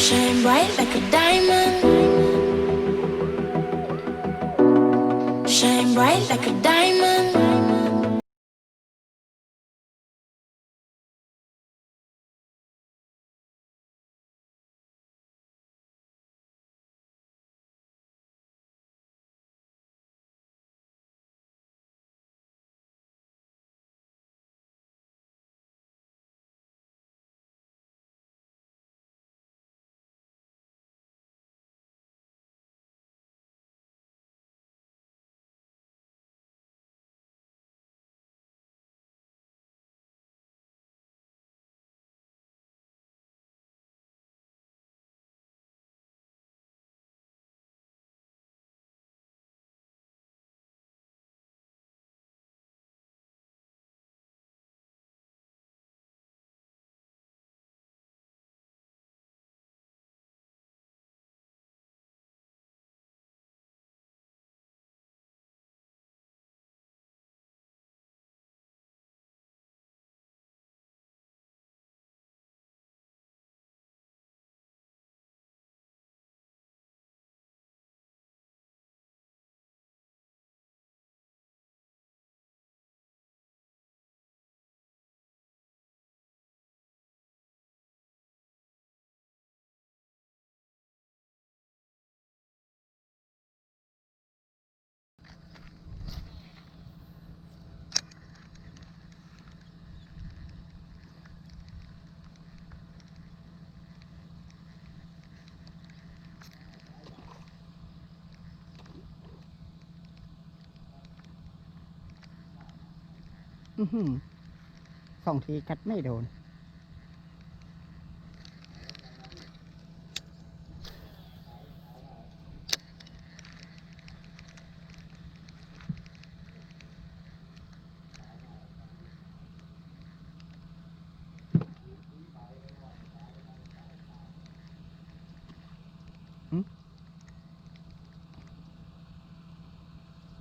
Shine bright like a diamond. Shine bright like a diamond. สองทีกัดไม่โดน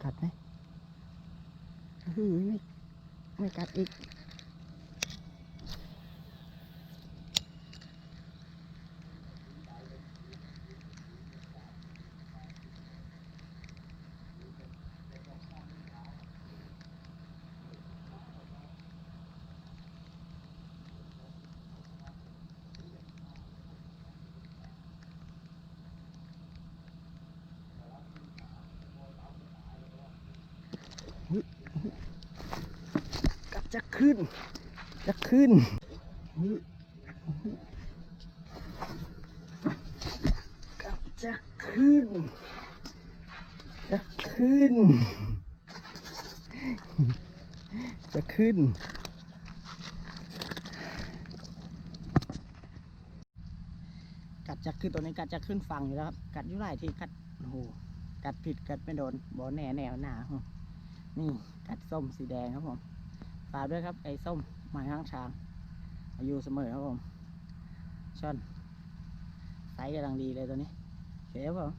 กัดไหมอือไม่ ไม่กัดอีก กัด จะขึ้น จะขึ้นกัดจะขึ้น จะขึ้น จะขึ้น กัดจะขึ้นตัวนี้กัดจะขึ้นฝั่งอยู่แล้วครับ กัดอยู่หลายที่กัดโอ้โหกัดผิดกัดไม่โดนบอแน่แนวหนาหึนี่กัดส้มสีแดงครับผม ฝากด้วยครับ ไอ้ส้มหมายห้างช้าง อายุเสมอครับผมช่อนไซส์กำลังดีเลยตัวนี้เขียวเปล่าย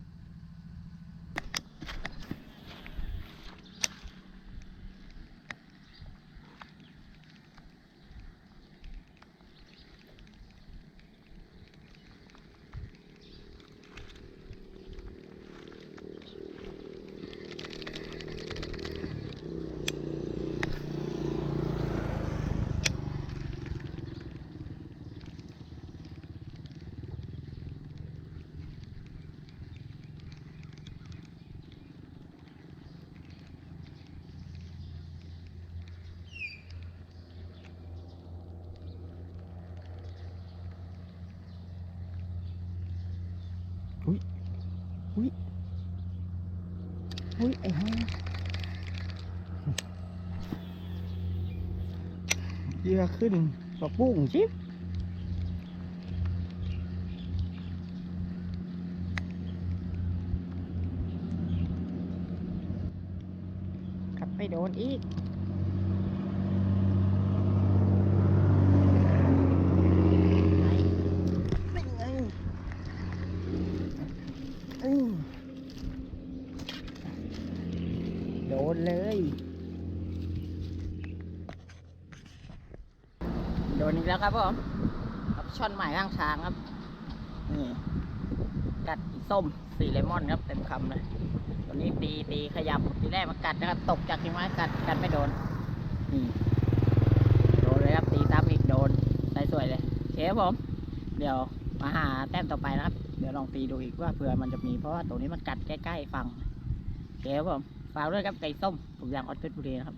อุ้ยอุ้ยไอ้ห่าเยื่อขึ้นปะปุ้งจิ๊บกลับไปโดนอีก เป็นไงอืมโดน เลย โดนอีกแล้วครับผมครับช่อนใหม่ข้างทางครับ นี่ กัดส้มสีเลมอนครับ เต็มคำเลยตัวนี้ตีตีขยับทีแรกมากัดนะครับ ตกจากกิ่ไม้กัดกัดไม่โดน นี่ โดนเลยครับ ตีตามอีกโดนใส่สวยเลยเคครับผม เดี๋ยวมาหาแต้มต่อไปนะครับ เดี๋ยวลองตีดูอีกว่าเผื่อมันจะมีเพราะว่าตัวนี้มันกัดใกล้ๆฝั่งเคครับผม ฝากด้วยครับไก่ส้มผมอยางออสเพชรบุรีนะครับ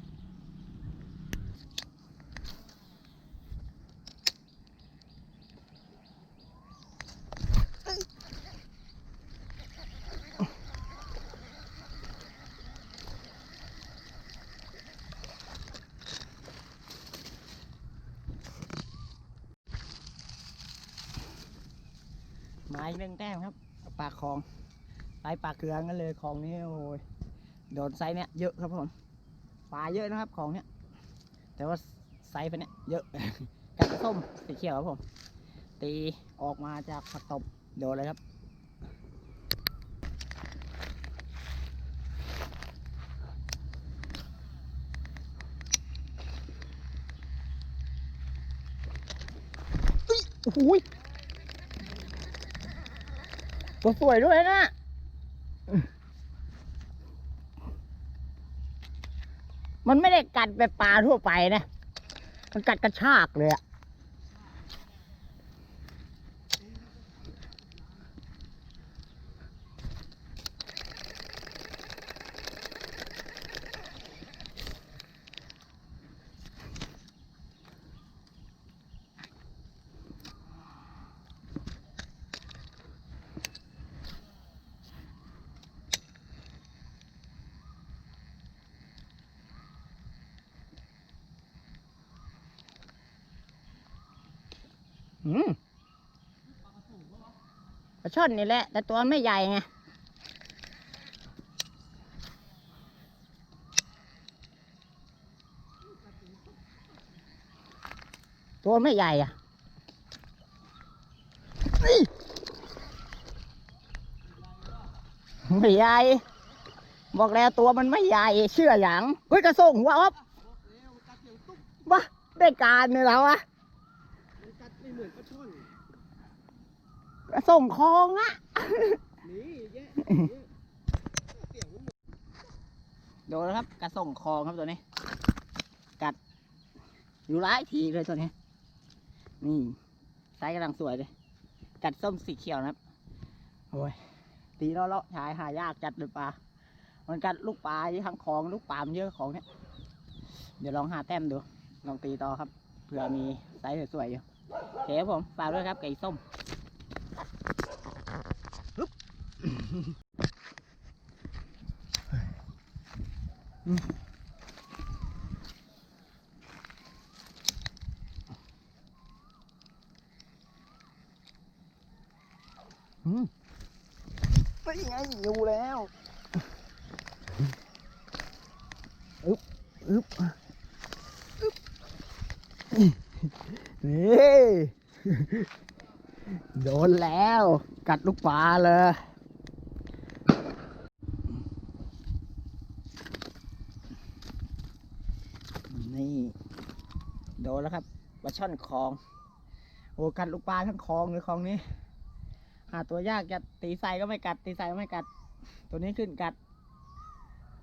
ไม้หนึ่งแต้มครับปลาคลองไซส์ปลาเกลือกันเลยคลองนี้โอ้ย โดนไซส์เนี้ยเยอะครับผมปลาเยอะนะครับของเนี้ยแต่ว่าไซส์ไปเนี้ยเยอะกัดส้มสีเขียวครับผม ตีออกมาจากผักตบโดนเลยครับโอ้ยตัวสวยด้วยนะ มันไม่ได้กัดแบบปลาทั่วไปนะ มันกัดกระชากเลยอะ ปลาช่อนนี่แหละ แต่ตัวมันไม่ใหญ่ไงตัวไม่ใหญ่อะอี้ไม่ใหญ่ บอกแล้วตัวมันไม่ใหญ่ เชื่ออย่างเฮ้ยกระส่งหัวอ๊อฟวะได้การเนี่ยแล้วอะกัดไม่เหมือนปลาช่อนกระ ส่งคลองอะนี่แยะเสียงมันะครับกระส่งคลองครับตัวนี้ กัด อยู่หลายทีเลยตัวนี้ นี่ไซส์กำลังสวยเลย กัดส้มสีเขียวนะครับโอ้ยตีเลาะๆชายหายากจัดเลยปลา มันกัดลูกปลาที่ทั้งคลองลูกปลามเยอะของเนี้ยเดี๋ยวลองหาแต้มดู ลองตีต่อครับ เผื่อมีไซส์สวยๆอยู่โอเคครับผมฝากด้วยครับไก่ส้ม อืมไม่ไงอยู่แล้วอึ๊บอึ๊บอึ๊บนี่โดนแล้ว กัดลูกปลาเลย นี่ โดนแล้วครับปลาช่อนคลอง โอ้กัดลูกปลาทั้งคลองเลยคลองนี้ หาตัวยากจะตีใส่ก็ไม่กัด ตีใส่ก็ไม่กัด ตัวนี้ขึ้นกัด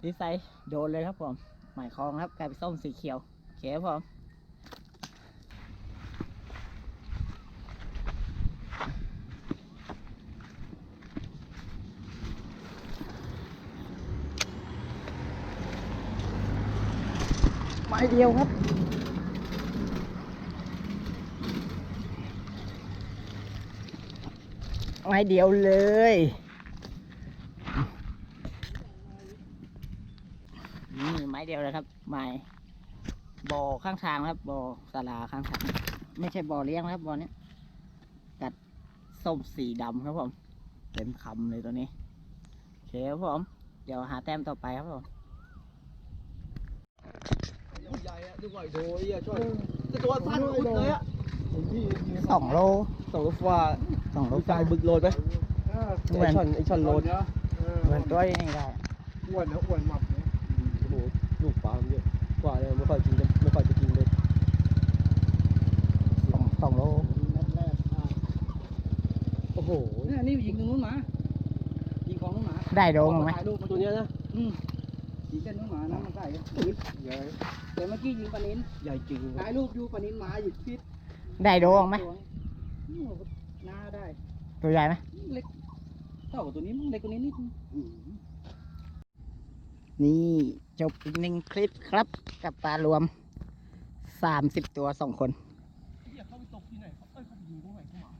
ตีใส่โดนเลยครับผมหมายคลองครับกลายเป็นส้มสีเขียวโอเคครับผมไม้เดียวครับ ไม้เดียวเลย นี่ไม้เดียวเลยครับ ไม้บ่อข้างทางครับบ่อสาราข้างทางไม่ใช่บ่อเลี้ยงนะครับบ่อเนี้ยกัดส้มสีดำครับผมเต็มคำเลยตัวนี้โอเคครับผมเดี๋ยวหาแต้มต่อไปครับผมใหญ่อะดูไหวโดยอะช่อนแต่ตัวสั้นอุดเลยอะ สองโลสองรถฟ้าสองโลลูกชายบึกโลดไหมเหมืไออนช่อนไอช่อนโลดเหมือนตัวนี้ได้อ้วนนะอ้วนมากโอ้โหลูกปลามันเยอะกว่าเลยไม่ค่อยกินกันไม่ค่อยจะกินเลยสองสองโลนัดแรกอะโอ้โหโหเนี่ยนี่ยิงตรงนู้นมายิงของนู้นมาได้โดงไหมถ่ายรูปมาตัวเนี้ยนะอืมยิงเส้นนู้นมานะมันใส่กันใหญ่แต่เมื่อกี้ยิงปลานินใหญ่จริงถ่ายรูปอยู่ปลานินมาอยู่ทิศ ได้โดงไหมโอ้โหหน้าได้ ตัวใหญ่ไหมเล็กเท่ากับตัวนี้มั้งเล็กกว่านี้นิดนึงอืมนี่จบอีกหนึ่งคลิปครับ กับปลารวมสามสิบตัวสองคนเข้าไปตกที่ไหนเขาเอ้ยเขาไปยิงตรงไหนเข้ามา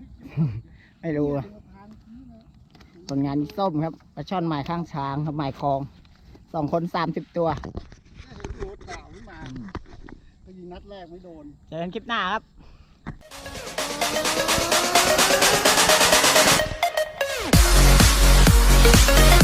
ไม่รู้อะผลงานนี้ส้มครับปลาช่อนหมายข้างช้างครับหมายคลองสองคนสามสิบตัว โดนข่าวขึ้นมาก็ยิงนัดแรกไม่โดน เจอกันคลิปหน้าครับ Thank you.